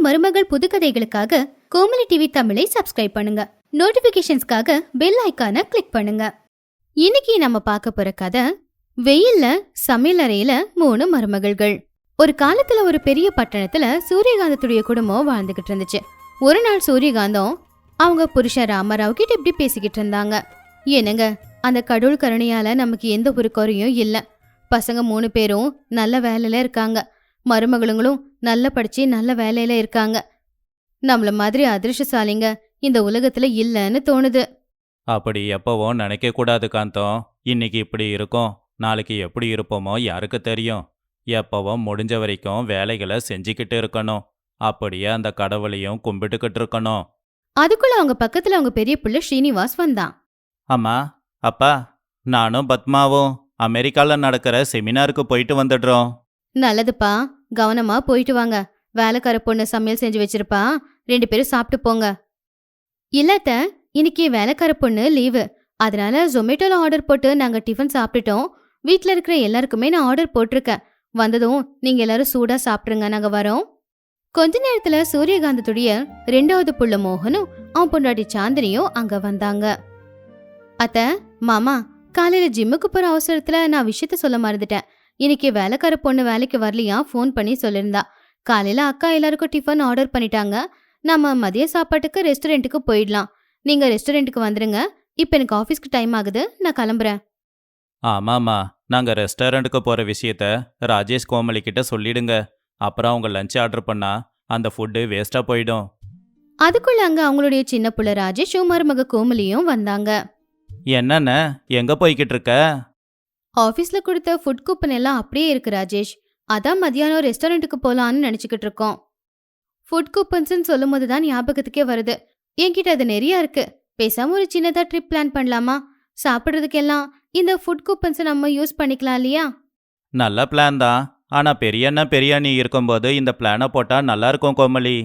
மாமியார் மருமகள் புதுக்கதைகளுக்காக கோமலி டிவி தமிழை சப்ஸ்கிரைப் பண்ணுங்க. நோட்டிபிகேஷன்ஸ்க்காக பெல் ஐக்கானை கிளிக் பண்ணுங்க. இன்னைக்கு நம்ம பார்க்க போற கதை வெயில்ல சமையல் அறையில மூணு மருமகள்கள். ஒரு காலத்துல ஒரு பெரிய பட்டணத்துல சூரியகாந்தத்துடைய குடும்பம் வாழ்ந்துகிட்டு இருந்துச்சு. ஒரு நாள் சூரியகாந்தம் அவங்க புருஷன் ராமராவ் கிட்ட இப்படி பேசிக்கிட்டு இருந்தாங்க. என்னங்க அந்த கடவுள் கருணையால நமக்கு எந்த ஒரு குறையும் இல்ல. பசங்க மூணு பேரும் நல்ல வேலையில இருக்காங்க. மருமகளுங்களும் நல்ல படிச்சு நல்ல வேலையில இருக்காங்க. நம்மள மாதிரி அதிர்ஷ்டசாலிங்க இந்த உலகத்துல இல்லைன்னு தோணுது. அப்படி எப்பவும் நினைக்க கூடாது காந்தம். இன்னைக்கு இப்படி இருக்கும் நாளைக்கு எப்படி இருப்போமோ யாருக்கு தெரியும். எப்பவும் முடிஞ்ச வரைக்கும் வேலைகளை செஞ்சுக்கிட்டு இருக்கணும். அப்படியே அந்த கடவுளையும் கும்பிட்டுக்கிட்டு இருக்கணும். அதுக்குள்ள அவங்க பக்கத்துல அவங்க பெரிய புள்ள ஸ்ரீனிவாஸ் வந்தான். அம்மா அப்பா நானும் பத்மாவும் அமெரிக்கால நடக்கிற செமினாருக்கு போயிட்டு வந்துடுறோம். நல்லதுப்பா. கவனமா போயிட்டு வாங்க. வேலைக்கார பொண்ணு சமையல் செஞ்சு வச்சிருப்பா. ரெண்டு பேரும் சாப்பிட்டு போங்க. இல்லத்த இன்னைக்கு வேலைக்கார பொண்ணு லீவு. அதனால ஜொமேட்டோல ஆர்டர் போட்டு நாங்க டிஃபன் சாப்பிட்டுட்டோம். வீட்ல இருக்கிற எல்லாருக்குமே நான் ஆர்டர் போட்டிருக்கேன். வந்ததும் நீங்க எல்லாரும் சூடா சாப்பிடுங்க நாங்க வரோம். கொஞ்ச நேரத்துல சூரியகாந்தத்துடைய ரெண்டாவது புள்ள மோகனும் அவன் பொண்டாட்டி சாந்தினியும் அங்க வந்தாங்க. அத்த மாமா காலையில ஜிம்முக்கு போற அவசரத்துல நான் விஷயத்த சொல்ல மறந்துட்டேன். இன்னைக்கு வேலைக்கார பொண்ணு வேலைக்கு வரலையா? ஃபோன் பண்ணி சொல்லியிருந்தா காலையில அக்கா எல்லாருக்கும் டிஃபன் ஆர்டர் பண்ணிட்டாங்க. நம்ம மதிய சாப்பாட்டுக்கு ரெஸ்டாரண்ட்டுக்கு போயிடலாம். நீங்க ரெஸ்டாரண்ட்டுக்கு வந்துருங்க. இப்போ எனக்கு ஆஃபீஸ்க்கு டைம் ஆகுது. நான் கிளம்புறேன். ஆமாம்மா. நாங்க ரெஸ்டாரண்ட்டுக்கு போற விஷயத்த ராஜேஷ் கோமலி கிட்ட சொல்லிடுங்க. அப்புறம் அவங்க லஞ்ச் ஆர்டர் பண்ணா அந்த ஃபுட்டு வேஸ்டா போயிடும். அதுக்குள்ள அங்க அவங்களுடைய சின்ன புள்ள ராஜேஷும் மருமக கோமலியும் வந்தாங்க. என்னண்ண? எங்க போய்கிட்டு இருக்க? ஆஃபீஸ்ல கொடுத்த ஃபுட் கூப்பன் எல்லாம் அப்படியே இருக்கு ராஜேஷ். அதான் மதியானம் ரெஸ்டாரண்ட்டுக்கு போலான்னு நினைச்சுக்கிட்டு இருக்கோம். ஃபுட் கூப்பன்ஸ்னு சொல்லும் போது தான் ஞாபகத்துக்கே வருது. என்கிட்ட அது நிறைய இருக்கு. பேசாம ஒரு சின்னதா ட்ரிப் பிளான் பண்ணலாமா? சாப்பிட்றதுக்கெல்லாம் இந்த ஃபுட் கூப்பன்ஸை நம்ம யூஸ் பண்ணிக்கலாம் இல்லையா? நல்ல பிளான் தான். ஆனா பெரியண்ணா பெரியாணி இருக்கும்போது இந்த பிளானை போட்டா நல்லா இருக்கும் கோமலி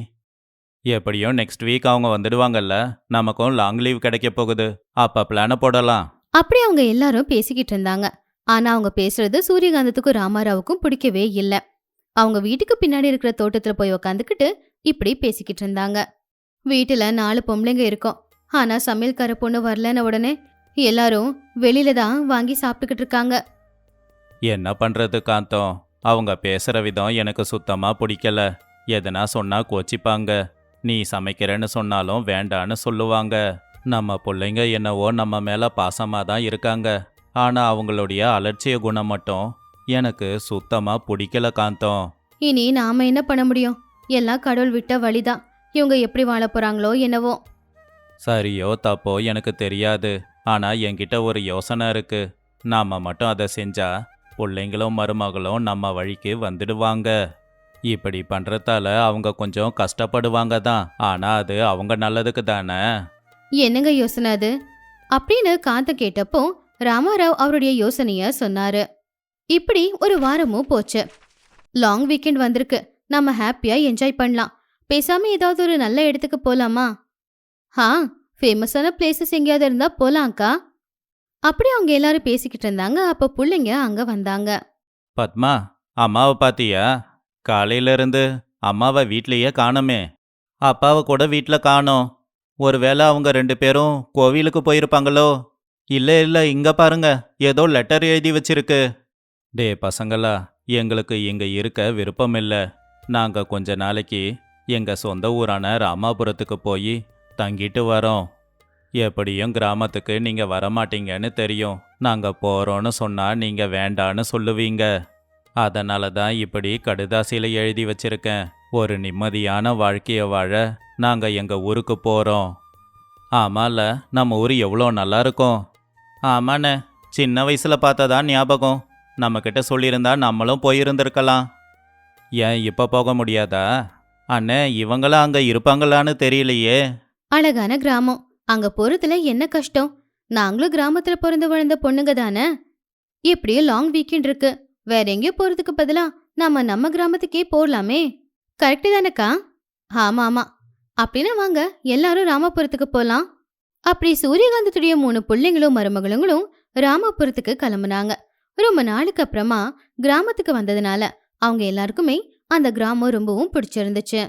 எப்படியும் நெக்ஸ்ட் வீக் அவங்க வந்துடுவாங்கல்ல. நமக்கும் லாங் லீவ் கிடைக்க போகுது. அப்ப பிளானை போடலாம். அப்படி அவங்க எல்லாரும் பேசிக்கிட்டு இருந்தாங்க. ஆனா அவங்க பேசுறது சூரியகாந்தத்துக்கும் ராமாராவுக்கும் பிடிக்கவே இல்லை. அவங்க வீட்டுக்கு பின்னாடி இருக்கிற தோட்டத்துல போய் உக்காந்துக்கிட்டு இப்படி பேசிக்கிட்டு இருந்தாங்க. வீட்டுல நாலு பொம்பளைங்க இருக்கோம். ஆனா சமையல்கார பொண்ணு வரலன்னு உடனே எல்லாரும் வெளியில தான் வாங்கி சாப்பிட்டுக்கிட்டு இருக்காங்க. என்ன பண்றது காந்தம்? அவங்க பேசுற விதம் எனக்கு சுத்தமா பிடிக்கல. எதனா சொன்னா கோச்சிப்பாங்க. நீ சமைக்கிறேன்னு சொன்னாலும் வேண்டான்னு சொல்லுவாங்க. நம்ம பிள்ளைங்க என்னவோ நம்ம மேல பாசமா தான் இருக்காங்க. ஆனா அவங்களுடைய அலட்சிய குணம் மட்டும் எனக்கு சுத்தமா பிடிக்கல காந்தம். இனி நாம என்ன பண்ண முடியும்? எல்லாம் கடவுள் விட்ட வழிதான் இவங்க எப்படி வாழ போறாங்களோ என்னவோ. சரியோ தப்போ எனக்கு தெரியாது. ஆனா என்கிட்ட ஒரு யோசனை இருக்கு. நாம மட்டும் அதை செஞ்சா பிள்ளைங்களும் மருமகளும் நம்ம வழிக்கு வந்துடுவாங்க. இப்படி பண்றதால அவங்க கொஞ்சம் கஷ்டப்படுவாங்க தான். ஆனா அது அவங்க நல்லதுக்கு தானே. என்னங்க யோசனை அது? அப்படின்னு காந்த கேட்டப்போ ராமாராவ் அவருடைய யோசனைய சொன்னாரு. இப்படி ஒரு வாரமும் போச்சு. லாங் வீக்கெண்ட் வந்திருக்கு. நம்ம ஹாப்பியா என்ஜாய் பண்ணலாம். பேசாம ஏதாவது ஒரு நல்ல இடத்துக்கு போலாமா? ஆ ஃபேமஸான பிளேசஸ் எங்கேயாவது இருந்தா போலாம்க்கா? அப்படி அவங்க எல்லாரும் பேசிக்கிட்டு இருந்தாங்க. அப்ப புள்ளைங்க அங்க வந்தாங்க. பத்மா அம்மாவை பாத்தியா? காலையில இருந்து அம்மாவை வீட்லயே காணோமே. அப்பாவை கூட வீட்ல காணோம். ஒருவேளை அவங்க ரெண்டு பேரும் கோவிலுக்கு போயிருப்பாங்களோ? இல்லை இல்லை இங்கே பாருங்க. ஏதோ லெட்டர் எழுதி வச்சிருக்கு. டே பசங்களா எங்களுக்கு இங்கே இருக்க விருப்பம் இல்லை. நாங்கள் கொஞ்ச நாளைக்கு எங்கள் சொந்த ஊரான ராமாபுரத்துக்கு போய் தங்கிட்டு வரோம். எப்படியும் கிராமத்துக்கு நீங்கள் வரமாட்டீங்கன்னு தெரியும். நாங்கள் போகிறோன்னு சொன்னால் நீங்கள் வேண்டான்னு சொல்லுவீங்க. அதனால தான் இப்படி கடுதாசியில் எழுதி வச்சிருக்கேன். ஒரு நிம்மதியான வாழ்க்கையை வாழ நாங்கள் எங்கள் ஊருக்கு போகிறோம் ஆமால நம்ம ஊர் எவ்வளோ நல்லா இருக்கும். ஆமாண்ண. சின்ன வயசுல பார்த்ததா ஞாபகம். நம்மக்கிட்ட சொல்லியிருந்தா நம்மளும் போயிருந்திருக்கலாம். ஏன் இப்போ போக முடியாதா? அண்ணே இவங்களாம் அங்க இருப்பாங்களான்னு தெரியலையே. அழகான கிராமம். அங்க போறதுல என்ன கஷ்டம்? நாங்களும் கிராமத்துல பிறந்து வளர்ந்த பொண்ணுங்க தானே? எப்படியும் லாங் வீக்கெண்ட் இருக்கு. வேற எங்கேயோ போறதுக்கு பதிலா நாம நம்ம கிராமத்துக்கே போடலாமே கரெக்டு தானேக்கா? ஆமா ஆமா அப்படின்னா வாங்க. எல்லாரும் ராமபுரத்துக்கு போலாம். அப்படி சூரியகாந்தத்துடைய மூணு பிள்ளைங்களும் மருமகளுங்களும் ராமபுரத்துக்கு கிளம்புனாங்க. ரொம்ப நாளுக்கு அப்புறமா கிராமத்துக்கு வந்ததுனால அவங்க எல்லாருக்குமே அந்த கிராமம் ரொம்பவும் பிடிச்சிருந்துச்சு.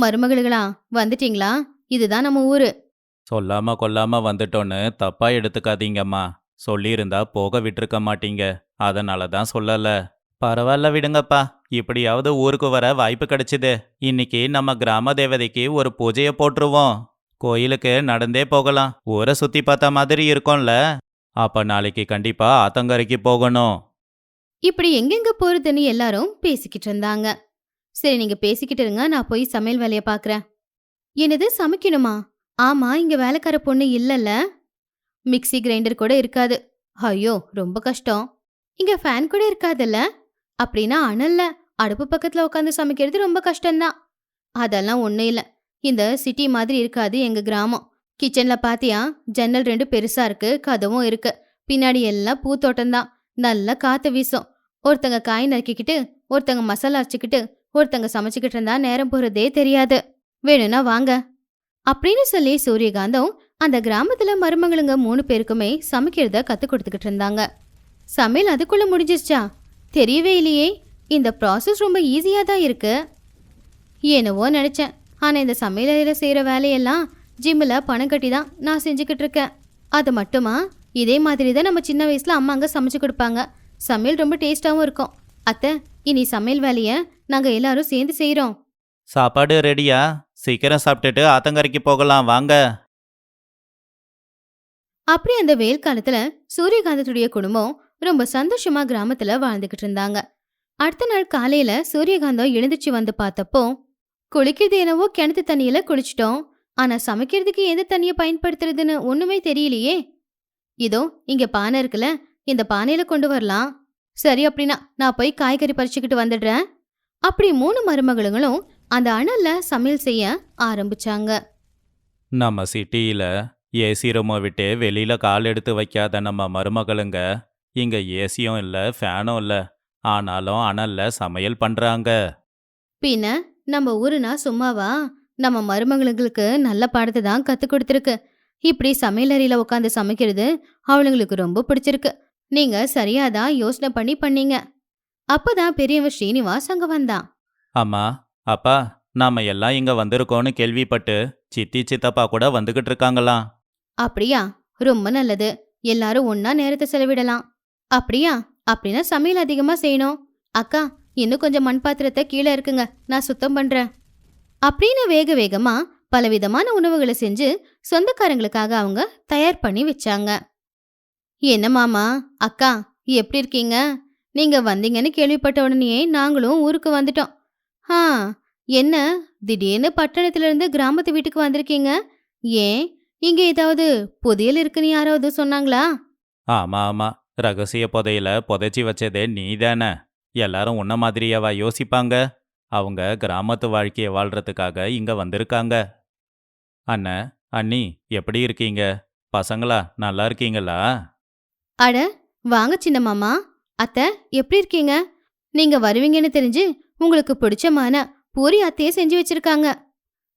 மருமகளுகளா வந்துட்டீங்களா? இதுதான் நம்ம ஊரு. சொல்லாம கொல்லாம வந்துட்டோன்னு தப்பா எடுத்துக்காதீங்கம்மா. சொல்லியிருந்தா போக விட்டிருக்க மாட்டீங்க. அதனால தான் சொல்லல. பரவாயில்ல விடுங்கப்பா. இப்படியாவது ஊருக்கு வர வாய்ப்பு கிடைச்சிது. இன்னைக்கு நம்ம கிராம தேவதைக்கு ஒரு பூஜையை போட்டுருவோம். கோயிலுக்கு நடந்தே போகலாம். ஊரை சுத்தி பார்த்த மாதிரி இருக்கும்ல. அப்ப நாளைக்கு கண்டிப்பா ஆத்தங்கரைக்கு போகணும். இப்படி எங்கெங்க போறதுன்னு எல்லாரும் பேசிக்கிட்டு இருந்தாங்க. சரி நீங்க பேசிக்கிட்டு இருங்க. நான் போய் சமையல் வேலைய பாக்குறேன் என்னது சமைக்கணுமா? ஆமா இங்க வேலைக்கார பொண்ணு இல்லல்ல. மிக்ஸி கிரைண்டர் கூட இருக்காது. ஐயோ ரொம்ப கஷ்டம். இங்க ஃபேன் கூட இருக்காதுல்ல. அப்படின்னா அனல்ல. அடுப்பு பக்கத்துல உட்காந்து சமைக்கிறது ரொம்ப கஷ்டம்தான். அதெல்லாம் ஒண்ணும் இல்ல. இந்த சிட்டி மாதிரி இருக்காது எங்க கிராமம். கிச்சன்ல பாத்தியா ஜன்னல் ரெண்டு பெருசா இருக்கு கதவும் இருக்கு. பின்னாடி எல்லாம் பூத்தோட்டம் தான். நல்லா காத்து வீசும். ஒருத்தங்க காய் நறுக்கிக்கிட்டு ஒருத்தங்க மசாலா அரைச்சிக்கிட்டு ஒருத்தங்க சமைச்சுக்கிட்டு இருந்தா நேரம் போறதே தெரியாது. வேணும்னா வாங்க. அப்படின்னு சொல்லி சூரியகாந்தம் அந்த கிராமத்துல மருமகளுங்க மூணு பேருக்குமே சமைக்கிறத கத்து கொடுத்துக்கிட்டு இருந்தாங்க. சமையல் அதுக்குள்ள முடிஞ்சிருச்சா? தெரியவே இல்லையே. இந்த ப்ராசஸ் ரொம்ப ஈஸியா தான் இருக்கு. என்னவோ நினைச்சேன். ஆனா இந்த சமையலறையில செய்யற வேலையெல்லாம் ஜிம்மில் பணம் கட்டி தான் நான் செஞ்சுக்கிட்டு இருக்கேன். அது மட்டுமா? இதே மாதிரி தான் நம்ம சின்ன வயசுல அம்மா அங்க சமைச்சு கொடுப்பாங்க. சமையல் ரொம்ப டேஸ்டாவும் இருக்கும். அத்தை இனி சமையல் வேலைய நாங்க எல்லாரும் சேர்ந்து செய்றோம். சாப்பாடு ரெடியா? சீக்கிரம் சாப்பிட்டுட்டு ஆத்தங்கரைக்கு போகலாம் வாங்க. அப்படி அந்த வெயில் காலத்துல சூரியகாந்தத்துடைய குடும்பம் ரொம்ப சந்தோஷமா கிராமத்துல வாழ்ந்துகிட்டு இருந்தாங்க. அடுத்த நாள் காலையில சூரியகாந்தம் எழுந்துச்சு வந்து பார்த்தப்போ குளிக்கிறது என்னவோ கிணத்து தண்ணியில குளிச்சிட்டோம். ஆனா சமைக்கிறதுக்கு எந்த தண்ணியை பயன்படுத்துறதுன்னு ஒண்ணுமே தெரியலையே. இதோ இங்க பானை இருக்குல்ல இந்த பானையில கொண்டு வரலாம். சரி அப்படின்னா நான் போய் காய்கறி பறிச்சுக்கிட்டு வந்துடுறேன். அப்படி மூணு மருமகளுங்களும் அந்த அனல்ல சமையல் செய்ய ஆரம்பிச்சாங்க. நம்ம சிட்டியில ஏசி ரூமை விட்டு வெளியில கால் எடுத்து வைக்காத நம்ம மருமகளுங்க இங்க ஏசியும் இல்ல ஃபேனும் இல்ல. ஆனாலும் அனல்ல சமையல் பண்றாங்க. பின்ன நம்ம ஊருனா சும்மாவா? நம்ம மருமகளுங்களுக்கு நல்ல பாடத்தை தான் கத்து கொடுத்துருக்கு. இப்படி சமையலறையில உட்காந்து சமைக்கிறது அவளுங்களுக்கு ரொம்ப பிடிச்சிருக்கு. நீங்க சரியாதான் யோசனை பண்ணி பண்ணீங்க. அப்பதான் பெரியவன் ஸ்ரீனிவாஸ் அங்க வந்தான். அம்மா அப்பா நாம எல்லாம் இங்க வந்திருக்கோம்னு கேள்விப்பட்டு சித்தி சித்தப்பா கூட வந்துகிட்டு இருக்காங்களாம். அப்படியா? ரொம்ப நல்லது. எல்லாரும் ஒன்னா நேரத்தை செலவிடலாம். அப்படியா? அப்படின்னா சமையல் அதிகமா செய்யணும். அக்கா இன்னும் கொஞ்சம் மண் பாத்திரத்தை கீழே இருக்குங்க. நான் சுத்தம் பண்றேன். அப்படின்னு வேக வேகமா பலவிதமான உணவுகளை செஞ்சு சொந்தக்காரங்களுக்காக அவங்க தயார் பண்ணி வச்சாங்க. என்ன மாமா அக்கா எப்படி இருக்கீங்க? நீங்க வந்தீங்கன்னு கேள்விப்பட்ட உடனேயே நாங்களும் ஊருக்கு வந்துட்டோம். ஆ என்ன? திடீர்னு பட்டணத்துல இருந்து கிராமத்து வீட்டுக்கு வந்திருக்கீங்க? ஏன்? இங்க ஏதாவது புதையல் இருக்குன்னு யாராவது சொன்னாங்களா? ஆமா ஆமா. ரகசிய புதையில புதைச்சி வச்சதே நீ தானே எல்லாரும் உன்ன மாதிரியாவா யோசிப்பாங்க? அவங்க கிராமத்து வாழ்க்கையை வாழ்றதுக்காக இங்க வந்திருக்காங்க. அண்ண அண்ணி எப்படி இருக்கீங்க? பசங்களா நல்லா இருக்கீங்களா? அட வாங்க சின்ன மாமா அத்தை எப்படி இருக்கீங்க? நீங்க வருவீங்கன்னு தெரிஞ்சு உங்களுக்கு பிடிச்சமான பூரி அத்தையே செஞ்சு வச்சிருக்காங்க.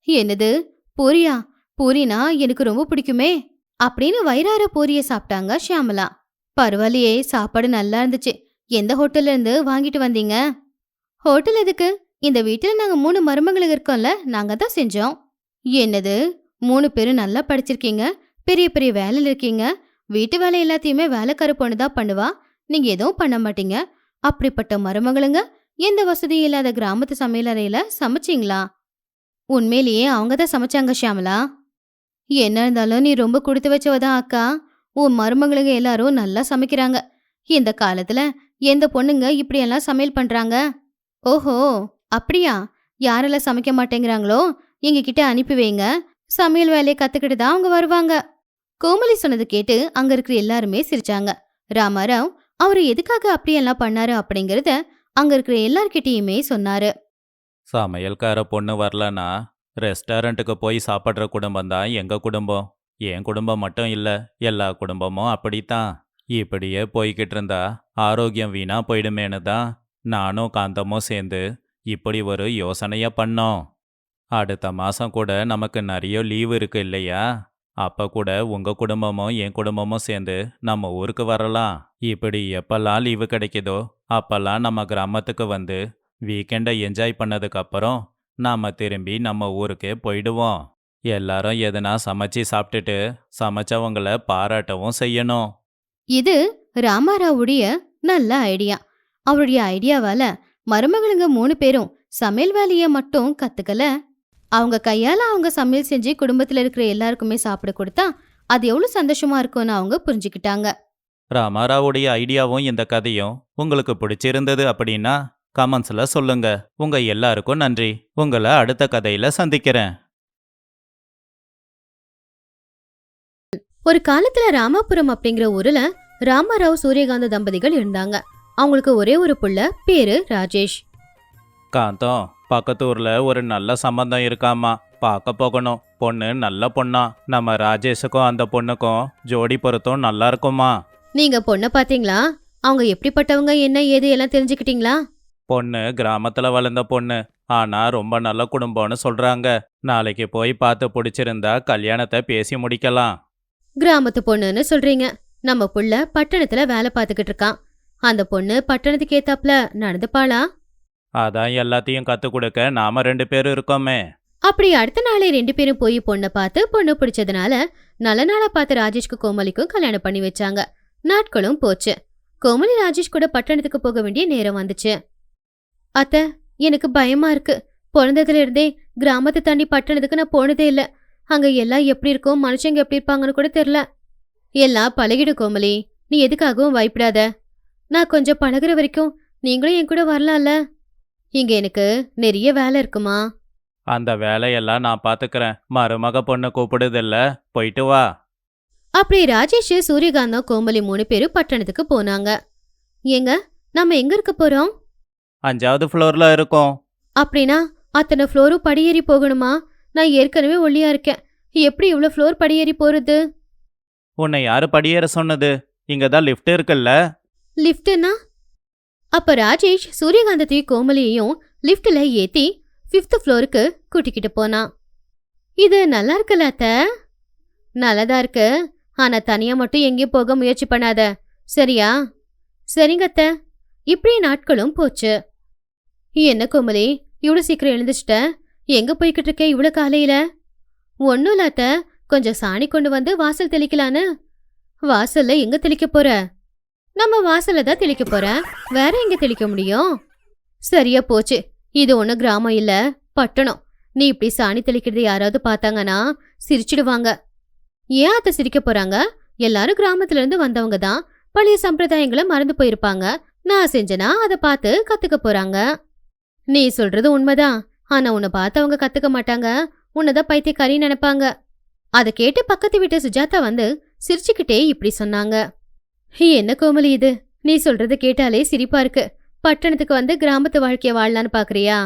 என்னது? பூரியா? பூரினா எனக்கு ரொம்ப பிடிக்குமே. அப்படின்னு வயிறார பூரியை சாப்பிட்டாங்க ஷியாமலா. பரவாயில்லையே சாப்பாடு நல்லா இருந்துச்சு. எந்த ஹோட்டல்ல இருந்து வாங்கிட்டு வந்தீங்க? ஹோட்டல் எதுக்கு? இந்த வீட்டில் நாங்க மூணு மருமகளுக்கு இருக்கோம்ல நாங்க தான் செஞ்சோம். என்னது? மூணு பேரும் நல்லா படிச்சிருக்கீங்க பெரிய பெரிய வேலையில இருக்கீங்க. வீட்டு வேலை எல்லாத்தையுமே வேலைக்கார பொண்ணு தான் பண்ணுவா. நீங்க எதுவும் பண்ண மாட்டீங்க. அப்படிப்பட்ட மருமகளுங்க எந்த வசதியும் இல்லாத கிராமத்து சமையலறையில சமைச்சிங்களா? உண்மையிலேயே அவங்க தான் சமைச்சாங்க ஷியாமலா. என்ன இருந்தாலும் நீ ரொம்ப கொடுத்து வச்சவதான் அக்கா. உன் மருமகளுங்க எல்லாரும் நல்லா சமைக்கிறாங்க. இந்த காலத்துல எந்த பொண்ணுங்க இப்படியெல்லாம் சமையல் பண்றாங்க? ஓஹோ அப்படியா? யாரெல்லாம் சமைக்க மாட்டேங்கிறாங்களோ எங்ககிட்ட அனுப்பி வைங்க. சமையல் வேலையை கத்துக்கிட்டு தான் அவங்க வருவாங்க. கோமலி சொன்னது கேட்டு அங்க இருக்கிற எல்லாருமே சிரிச்சாங்க. ராமாராவ் அவரு எதுக்காக அப்படியெல்லாம் பண்ணாரு அப்படிங்கறத அங்க இருக்கிற எல்லார்கிட்டயுமே சொன்னாரு. சமையல்கார பொண்ணு வரலனா ரெஸ்டாரண்ட்டுக்கு போய் சாப்பிட்ற குடும்பம் தான் எங்க குடும்பம். என் குடும்பம் மட்டும் இல்ல எல்லா குடும்பமும் அப்படித்தான். இப்படியே போய்கிட்டு இருந்தா ஆரோக்கியம் வீணா போயிடுமேனு தான் நானும் காந்தமும் சேர்ந்து இப்படி ஒரு யோசனைய பண்ணோம். அடுத்த மாசம் கூட நமக்கு நிறைய லீவு இருக்கு இல்லையா? அப்ப கூட உங்க குடும்பமும் என் குடும்பமும் சேர்ந்து நம்ம ஊருக்கு வரலாம். இப்படி எப்பெல்லாம் லீவு கிடைக்குதோ அப்பெல்லாம் நம்ம கிராமத்துக்கு வந்து வீக்கெண்டை என்ஜாய் பண்ணதுக்கு அப்புறம் நாம திரும்பி நம்ம ஊருக்கே போயிடுவோம். எல்லாரும் எதனா சமைச்சு சாப்பிட்டுட்டு சமைச்சவங்கள பாராட்டவும் செய்யணும். இது ராமாராவுடைய நல்ல ஐடியா. அவருடைய ஐடியாவால மருமகளுங்க மூணு பேரும் சமையல் வேலைய மட்டும் கத்துக்கல. அவங்க கையால அவங்க சமையல் செஞ்சு குடும்பத்துல இருக்கிற எல்லாருக்குமே சாப்பிட கொடுத்தா அது எவ்வளவு சந்தோஷமா இருக்கும்னு அவங்க புரிஞ்சுக்கிட்டாங்க. ராமாராவுடைய ஐடியாவும் இந்த கதையும் உங்களுக்கு பிடிச்சிருந்தது அப்படின்னா கமெண்ட்ஸ்ல சொல்லுங்க. உங்க எல்லாருக்கும் நன்றி. உங்களை அடுத்த கதையில சந்திக்கிறேன். ஒரு காலத்துல ராமாபுரம் அப்படிங்கிற ஊர்ல ராமாராவ் சூரியகாந்த தம்பதிகள் இருந்தாங்க. அவங்களுக்கு ஒரே ஒரு புள்ள பேரு ராஜேஷ். காந்தம் பக்கத்து ஊர்ல ஒரு நல்ல சம்பந்தம் இருக்காமா? பார்க்க போகணும். பொண்ணு நல்ல பொண்ணா. நம்ம ராஜேஷுக்கும் அந்த பொண்ணுக்கும் ஜோடி பொருத்தம் நல்லா இருக்குமா? நீங்க பொண்ணை பாத்தீங்களா? அவங்க எப்படிப்பட்டவங்க என்ன ஏது எல்லாம் தெரிஞ்சுக்கிட்டீங்களா? பொண்ணு கிராமத்துல வளர்ந்த பொண்ணு. ஆனா ரொம்ப நல்ல குடும்பம்னு சொல்றாங்க. நாளைக்கு போய் பார்த்து பிடிச்சிருந்தா கல்யாணத்தை பேசி முடிக்கலாம். கிராமத்து பொண்ணுன்னு சொல்றீங்க. நம்ம புள்ள பட்டணத்துல வேலை பார்த்துக்கிட்டு இருக்கான். அந்த பொண்ணு பட்டணத்துக்கு ஏத்தாப்புல நடந்துப்பாளா அதான் எல்லாத்தையும் கத்து கொடுக்க நாம ரெண்டு பேரும் இருக்கோமே. அப்படி அடுத்த நாளே ரெண்டு பேரும் போய் பொண்ணை பார்த்து பொண்ணு பிடிச்சதுனால நல்ல நாளா பார்த்து ராஜேஷ்க்கு கோமலிக்கும் கல்யாணம் பண்ணி வச்சாங்க. நாட்களும் போச்சு. கோமலி ராஜேஷ் கூட பட்டணத்துக்கு போக வேண்டிய நேரம் வந்துச்சு. அத்த எனக்கு பயமா இருக்கு. பிறந்ததுல இருந்தே கிராமத்தை தாண்டி பட்டணத்துக்கு நான் போனதே இல்ல. அங்க எல்லாம் எப்படி இருக்கும்? மனுஷங்க எப்படி இருப்பாங்கன்னு கூட தெரியல. எல்லாம் பழகிடும் கோமலி. நீ எதுக்காகவும் பயப்படாத. நான் கொஞ்சம் பழகுற வரைக்கும் நீங்களும் என் கூட வரலாம்ல. இங்க எனக்கு நிறைய வேலை இருக்குமா? அந்த வேலையெல்லாம் நான் பாத்துக்கிறேன். மருமக பொண்ணு கூப்பிடுதில்ல. போயிட்டு வா. அப்படி ராஜேஷ் சூரியகாந்தம் கோமலி மூணு பேரும் பட்டணத்துக்கு போனாங்க. ஏங்க நம்ம எங்க இருக்க போறோம்? அஞ்சாவது ஃப்ளோர்ல இருக்கோம். அப்படின்னா அத்தனை ஃப்ளோரும் படியேறி போகணுமா? நான் ஏற்கனவே ஒல்லியா இருக்கேன். எப்படி இவ்வளவு ஃப்ளோர் படியேறி போறது? உன்னை யாரு படியேற சொன்னது? இங்க தான் லிஃப்ட் இருக்குல்ல? லிஃப்ட்னா அப்ப ராஜேஷ் சூரியகாந்தத்தையும் கோமலியையும் லிஃப்ட்ல ஏத்தி ஃபிஃப்த் ஃப்ளோருக்கு கூட்டிக்கிட்டு போனான் இது நல்லா இருக்குல்ல அத்த? நல்லதா இருக்கு. ஆனா தனியா மட்டும் எங்கேயும் போக முயற்சி பண்ணாத. சரியா? சரிங்க அத்த. இப்படி நாட்களும் போச்சு. என்ன கோமலி இவ்வளவு சீக்கிரம் எழுந்துச்சிட்ட எங்க போய்கிட்டு இருக்க இவ்வளவு காலையில? ஒன்னும் இல்ல அத்த. கொஞ்சம் சாணி கொண்டு வந்து வாசல் தெளிக்கலான்னு. வாசல்ல எங்க தெளிக்க போற? நம்ம வாசல்ல தான் தெளிக்க போற. வேற எங்க தெளிக்க முடியும்? சரியா போச்சு. இது ஒண்ணு கிராமம் இல்ல. பட்டணம். நீ இப்படி சாணி தெளிக்கிறது யாராவது பார்த்தாங்கன்னா சிரிச்சிடுவாங்க. ஏன் அத்தை சிரிக்க போறாங்க? எல்லாரும் கிராமத்துல இருந்து வந்தவங்க தான். பழைய சம்பிரதாயங்களை மறந்து போயிருப்பாங்க. நான் செஞ்சனா அதை பார்த்து கத்துக்க போறாங்க. நீ சொல்றது உண்மைதான். ஆனா உன்னை பார்த்து அவங்க கத்துக்க மாட்டாங்க. உன்னதான் பைத்தியக்காரி நினைப்பாங்க. அதை கேட்டு பக்கத்து வீட்டு சுஜாதா வந்து சிரிச்சுக்கிட்டே இப்படி சொன்னாங்க. என்ன கோமலி இது? நீ சொல்றது கேட்டாலே சிரிப்பா இருக்கு. பட்டணத்துக்கு வந்து கிராமத்து வாழ்க்கைய வாழலான்னு பாக்குறியா?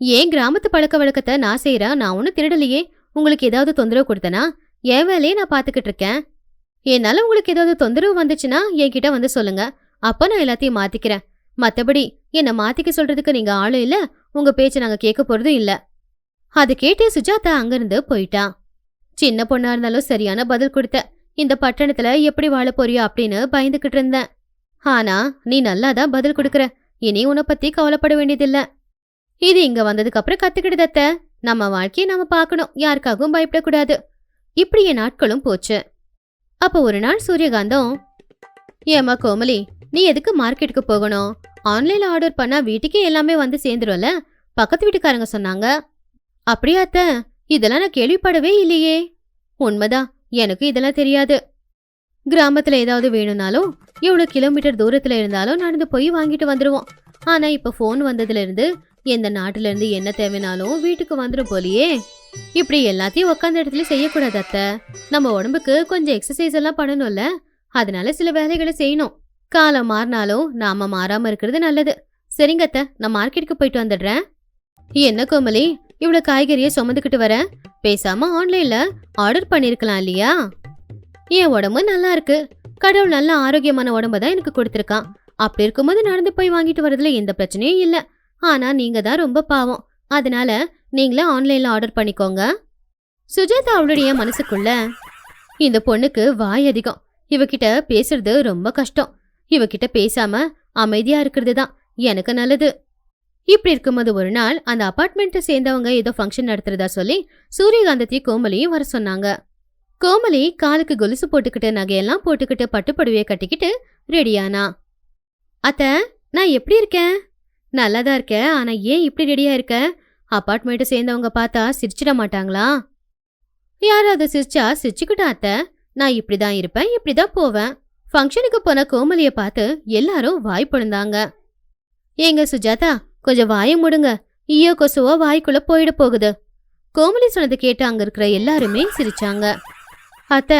ஏன் கிராமத்து பழக்க வழக்கத்தை நான் செய்யறா நான் ஒன்னும் திருடலையே. உங்களுக்கு ஏதாவது தொந்தரவு கொடுத்தனா? என் வேலையை நான் பாத்துக்கிட்டு இருக்கேன். என்னால உங்களுக்கு ஏதாவது தொந்தரவு வந்துச்சுன்னா என்கிட்ட வந்து சொல்லுங்க. அப்ப நான் எல்லாத்தையும் மாத்திக்கிறேன். மத்தபடி என்ன மாத்திக்க சொல்றதுக்கு நீங்க ஆளும் இல்ல. உங்க பேச்ச நாங்க கேட்க போறதும் இல்ல. அது கேட்டு சுஜாதா அங்கிருந்து போயிட்டான் சின்ன பொண்ணா இருந்தாலும் சரியான பதில் கொடுத்த. இந்த பட்டணத்துல எப்படி வாழ போறியோ அப்படின்னு பயந்துகிட்டு இருந்தேன். ஆனா நீ நல்லாதான் பதில் கொடுக்கற. இனி உன்னை பத்தி கவலைப்பட வேண்டியதில்ல. இது இங்க வந்ததுக்கு அப்புறம் கத்துக்கிட்டு நம்ம வாழ்க்கையை நாம பார்க்கணும். யாருக்காகவும் பயப்படக்கூடாது. இப்படியே நாட்களும் போச்சு. அப்ப ஒரு நாள் சூரியகாந்தம் ஏமா கோமலி நீ எதுக்கு மார்க்கெட்டுக்கு போகணும்? ஆன்லைன்ல ஆர்டர் பண்ணா வீட்டுக்கே எல்லாமே வந்து சேர்ந்துரும்ல? பக்கத்து வீட்டுக்காரங்க சொன்னாங்க. அப்படியா அத்தை. இதெல்லாம் நான் கேள்விப்படவே இல்லையே. உண்மைதான். எனக்கு இதெல்லாம் தெரியாது. கிராமத்துல ஏதாவது வேணும்னாலும் எவ்வளோ கிலோமீட்டர் தூரத்துல இருந்தாலும் நடந்து போய் வாங்கிட்டு வந்துருவோம். ஆனா இப்போ ஃபோன் வந்ததுல இருந்து எந்த நாட்டுல இருந்து என்ன தேவைனாலும் வீட்டுக்கு வந்துடும் போலியே. இப்படி எல்லாத்தையும் உட்காந்த இடத்துல செய்யக்கூடாது அத்தை. நம்ம உடம்புக்கு கொஞ்சம் எக்ஸசைஸ் எல்லாம் பண்ணணும்ல. அதனால சில வேலைகளை செய்யணும். காலம் மாறினாலும் நாம மாறாம இருக்கிறது நல்லது. சரிங்கத்த நான் மார்க்கெட்டுக்கு போயிட்டு வந்துடுறேன். என்ன கோமலி இவ்வளவு காய்கறியை சுமந்துக்கிட்டு வர? பேசாம ஆன்லைன்ல ஆர்டர் பண்ணிருக்கலாம் இல்லையா? என் உடம்பு நல்லா இருக்கு. கடவுள் நல்ல ஆரோக்கியமான உடம்ப தான் எனக்கு கொடுத்துருக்கான். அப்படி இருக்கும்போது நடந்து போய் வாங்கிட்டு வரதுல எந்த பிரச்சனையும் இல்ல. ஆனா நீங்க தான் ரொம்ப பாவம். அதனால நீங்களே ஆன்லைன்ல ஆர்டர் பண்ணிக்கோங்க. சுஜாதா அவளுடைய மனசுக்குள்ள இந்த பொண்ணுக்கு வாய் அதிகம். இவகிட்ட பேசுறது ரொம்ப கஷ்டம். இவகிட்ட பேசாம அமைதியா இருக்கிறது தான் எனக்கு நல்லது. இப்படி இருக்கும்போது ஒரு நாள் அந்த அபார்ட்மெண்ட்டை சேர்ந்தவங்க ஏதோ ஃபங்க்ஷன் நடத்துறதா சொல்லி சூரியகாந்தத்தையும் கோமலியும் வர சொன்னாங்க. கோமலி காலுக்கு கொலுசு போட்டுக்கிட்டு நகையெல்லாம் போட்டுக்கிட்டு பட்டுப்படுவையை கட்டிக்கிட்டு ரெடியானா அத்த நான் எப்படி இருக்கேன்? நல்லா தான் இருக்கேன் ஆனா ஏன் இப்படி ரெடியா இருக்க? அப்பார்ட்மெண்ட்டை சேர்ந்தவங்க பார்த்தா சிரிச்சிட மாட்டாங்களா? யாராவது சிரிச்சா சிரிச்சுக்கிட்டா அத்த? நான் இப்படி தான் இருப்பேன் இப்படி தான் போவேன். ஃபங்க்ஷனுக்கு போன கோமலிய பார்த்து எல்லாரும் வாய் பொழுந்தாங்க ஏங்க சுஜாதா கொஞ்சம் வாய முடுங்க. ஈயோ கொசுவோ வாய்க்குள்ள போயிட போகுது. கோமலி சொன்னது கேட்டு அங்க இருக்கிற எல்லாருமே சிரிச்சாங்க. அத்த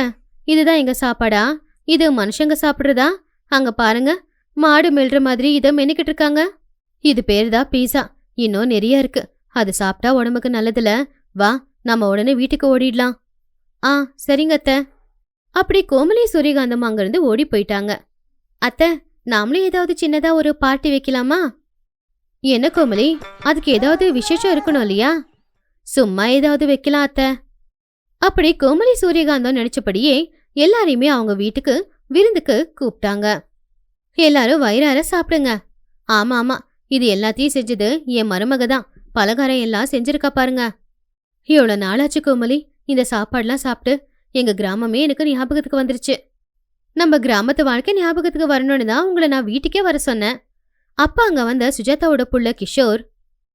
இதுதான் எங்க சாப்பாடா? இது மனுஷங்க சாப்பிடுறதா? அங்க பாருங்க மாடு மெல்ற மாதிரி இதை மென்னிக்கிட்டு இருக்காங்க. இது பேர் தான் பீஸா? இன்னும் நிறைய இருக்கு. அது சாப்பிட்டா உடம்புக்கு நல்லதுல. வா நம்ம உடனே வீட்டுக்கு ஓடிடலாம். ஆ சரிங்க அத்தை. அப்படி கோமலி சூரியகாந்தம் அங்கிருந்து ஓடி போயிட்டாங்க. அத்தை நாமளே ஏதாவது சின்னதா ஒரு பார்ட்டி வைக்கலாமா? என்ன கோமலி அதுக்கு ஏதாவது விசேஷம் இருக்கணும் இல்லையா? சும்மா ஏதாவது வைக்கலாம் அத்த. அப்படி கோமலி சூரியகாந்தம் நினைச்சபடியே எல்லாரையுமே அவங்க வீட்டுக்கு விருந்துக்கு கூப்பிட்டாங்க. எல்லாரும் வயிறார சாப்பிடுங்க. ஆமா ஆமா இது எல்லாத்தையும் செஞ்சது என் மருமக தான். பலகாரம் எல்லாம் செஞ்சிருக்கா பாருங்க. இவ்வளோ நாளாச்சு கோமலி இந்த சாப்பாடுலாம் சாப்பிட்டு? எங்க கிராமமே எனக்கு ஞாபகத்துக்கு வந்துருச்சு. நம்ம கிராமத்து வாழ்க்கை ஞாபகத்துக்கு வரணும்னு தான் உங்களை நான் வீட்டுக்கே வர சொன்னேன். அப்பா அங்க வந்த சுஜாதாவோட புள்ள கிஷோர்.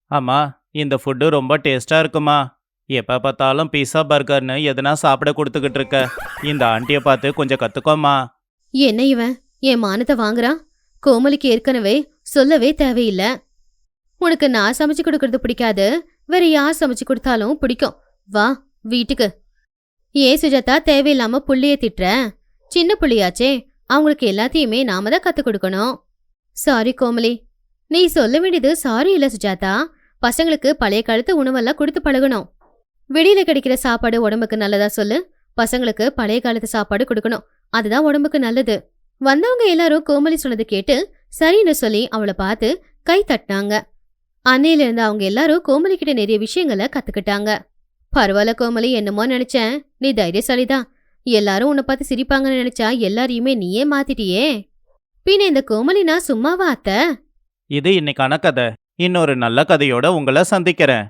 அம்மா இந்த ஃபுட்டு ரொம்ப டேஸ்டா இருக்குமா? எப்போ பார்த்தாலும் பீஸா பர்கர்னு எதனா சாப்பிட கொடுத்துக்கிட்டு இருக்க. இந்த ஆண்டியை பார்த்து கொஞ்சம் கற்றுக்கோமா என்ன இவன்? என் மானத்தை வாங்குறான்? கோமலிக்கு ஏற்கனவே சொல்லவே தேவையில்லை. உனக்கு நான் சமைச்சு கொடுக்கறது பிடிக்காது. வேற யார் சமைச்சு கொடுத்தாலும் பிடிக்கும். வா வீட்டுக்கு. ஏன் சுஜாதா தேவையில்லாம புள்ளிய திட்டுற. சின்ன புள்ளியாச்சே அவங்களுக்கு எல்லாத்தையுமே நாம தான் கத்துக் கொடுக்கணும். சாரி கோமலி. நீ சொல்ல வேண்டியது சாரி இல்ல சுஜாதா. பசங்களுக்கு பழைய காலத்து உணவெல்லாம் கொடுத்து பழகணும். வெளியில கிடைக்கிற சாப்பாடு உடம்புக்கு நல்லதா சொல்லு. பசங்களுக்கு பழைய காலத்து சாப்பாடு கொடுக்கணும். அதுதான் உடம்புக்கு நல்லது. வந்தவங்க எல்லாரும் கோமலி சொன்னது கேட்டு சரின்னு சொல்லி அவளை பார்த்து கை தட்டினாங்க. அன்னையில இருந்து அவங்க எல்லாரும் கோமலி கிட்ட நிறைய விஷயங்களை கத்துக்கிட்டாங்க. பரவாயில்ல கோமலி என்னமோ நினைச்சேன். நீ தைரியசாலிதான். எல்லாரும் உன்னை பார்த்து சிரிப்பாங்கன்னு நினைச்சா எல்லாரையுமே நீயே மாத்திட்டியே. பின்ன இந்த கோமலினா சும்மாவா அத்த? இது இன்னைக்கான கதை. இன்னொரு நல்ல கதையோட உங்களை சந்திக்கிறேன்.